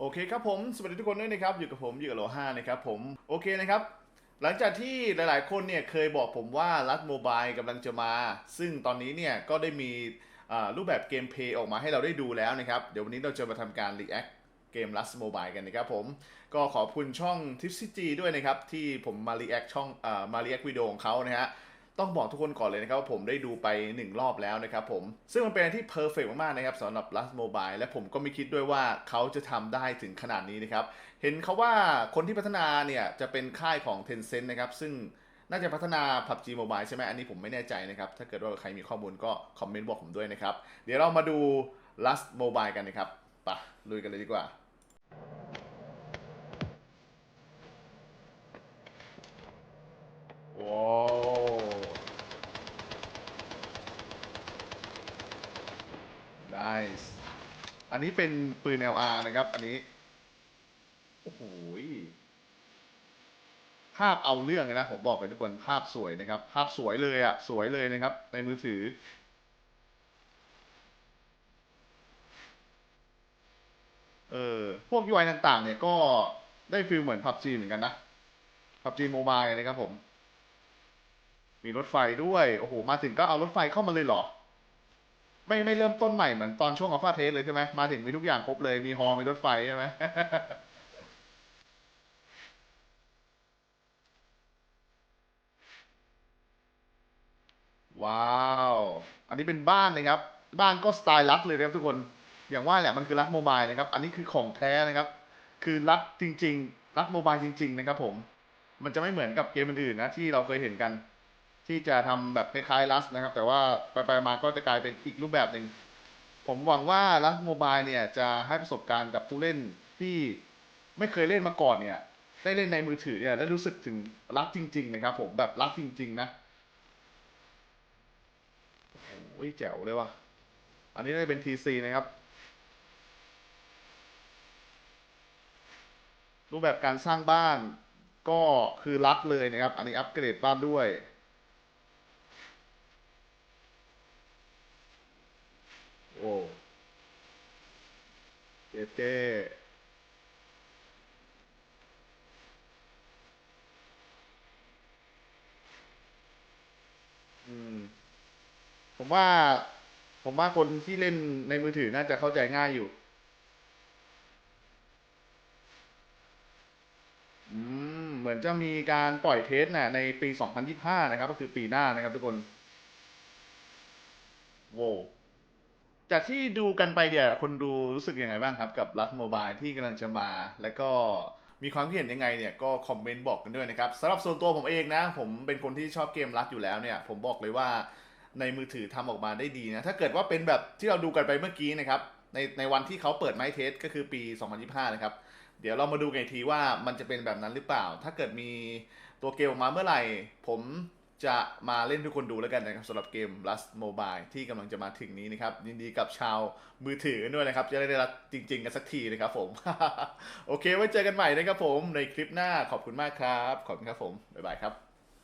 โอเคครับผม สวัสดีทุกคนด้วยนะครับ อยู่กับผมอยู่กับโลห้านะครับผม โอเคนะครับ หลังจากที่หลายๆ คนเนี่ยเคยบอกผมว่ารัดโมบายกำลังจะมา ซึ่งตอนนี้เนี่ยก็ได้มีรูปแบบเกมเพลย์ออกมาให้เราได้ดูแล้วนะครับ เดี๋ยววันนี้เราจะมาทำการ react เกม Rust Mobile กันนะครับผม ก็ขอบคุณช่อง t i p s y G ด้วยนะครับ ที่ผมมา react ช่องอมา react วิดีโอของเขานะฮะ ต้องบอกทุกคนก่อนเลยนะครับว่าผมได้ดูไป 1 รอบแล้วนะครับผม ซึ่งมันเป็นอะไรที่เพอร์เฟกมากๆนะครับสำหรับ Rust Mobile และผมก็ไม่คิดด้วยว่าเขาจะทำได้ถึงขนาดนี้นะครับ เห็นเขาว่าคนที่พัฒนาเนี่ย จะเป็นค่ายของ Tencent นะครับ ซึ่งน่าจะพัฒนา PUBG Mobile ใช่ไหมอันนี้ผมไม่แน่ใจนะครับ ถ้าเกิดว่าใครมีข้อมูลก็คอมเมนต์บอกผมด้วยนะครับ เดี๋ยวเรามาดู Rust Mobile กันนะครับปะลุยกันเลยดีกว่า nice อันนี้เป็นปืน LR นะครับ อันนี้ โอ้โหภาพเอาเรื่องเลยนะ ผมบอกเลยทุกคนภาพสวยนะครับ ภาพสวยเลยอะสวยเลยนะครับ ในมือถือ เออพวก UI ต่างๆ เนี่ยก็ได้ฟีลเหมือน PUBG เหมือนกันนะ PUBG Mobile นะครับผม มีรถไฟด้วย โอ้โห มาถึงก็เอารถไฟเข้ามาเลยเหรอ ไม่ไม่เริ่มต้นใหม่เหมือนตอนช่วงอัลฟาเทสเลยใช่ไหมมาถึงมีทุกอย่างครบเลยมีฮอมีรถไฟใช่ไหมว้าว อันนี้เป็นบ้านเลยครับ บ้านก็สไตล์รัดเลยครับทุกคน อย่างว่าแหละมันคือรัดโมบายนะครับ อันนี้คือของแท้นะครับ คือรัดจริง ๆ รัดโมบายจริง ๆ นะครับผม มันจะไม่เหมือนกับเกมอื่นๆนะที่เราเคยเห็นกัน ที่จะทำแบบคล้ายๆรัสนะครับ แต่ว่าไปๆมาก็จะกลายเป็นอีกรูปแบบหนึ่ง ผมหวังว่ารัสโมบายเนี่ยจะให้ประสบการณ์กับผู้เล่นที่ไม่เคยเล่นมาก่อนเนี่ย ได้เล่นในมือถือเนี่ยได้รู้สึกถึงรักจริง ๆ นะครับ ผมแบบรักจริง ๆ นะโอ้ยแจ๋วเลยว่ะ อันนี้ได้เป็น TC นะครับ รูปแบบการสร้างบ้านก็คือรักเลยนะครับ อันนี้อัปเกรดบ้านด้วย โอ้เจ๊เจอืม ผมว่า ผมว่าคนที่เล่นในมือถือน่าจะเข้าใจง่ายอยู่ อืม เหมือนจะมีการปล่อยเทสน่ะ ในปี 2025 นะครับ ก็คือปีหน้านะครับทุกคน โว้ จากที่ดูกันไปเนี่ยคนดูรู้สึกยังไงบ้างครับ กับรัฐโมบายที่กำลังจะมา แล้วก็มีความคิดเห็นยังไงเนี่ยก็คอมเมนต์บอกกันด้วยนะครับสำหรับส่วนตัวผมเองนะ ผมเป็นคนที่ชอบเกมรัฐอยู่แล้วเนี่ย ผมบอกเลยว่าในมือถือทำออกมาได้ดีนะ ถ้าเกิดว่าเป็นแบบที่เราดูกันไปเมื่อกี้นะครับ ในในวันที่เขาเปิดไมค์เทสก็คือปี 2025 นะครับ เดี๋ยวเรามาดูกันอีกทีว่ามันจะเป็นแบบนั้นหรือเปล่า ถ้าเกิดมีตัวเกมออกมาเมื่อไหร่ ผม จะมาเล่นทุกคนดูแล้วกันนะครับสำหรับเกม Rust Mobile ที่กำลังจะมาถึงนี้นะครับ ยินดีกับชาวมือถือด้วยนะครับ จะได้ได้รับจริง ๆ กันสักทีนะครับผม โอเค ไว้เจอกันใหม่นะครับผมในคลิปหน้าขอบคุณมากครับ ขอบคุณครับผม บ๊ายบายครับ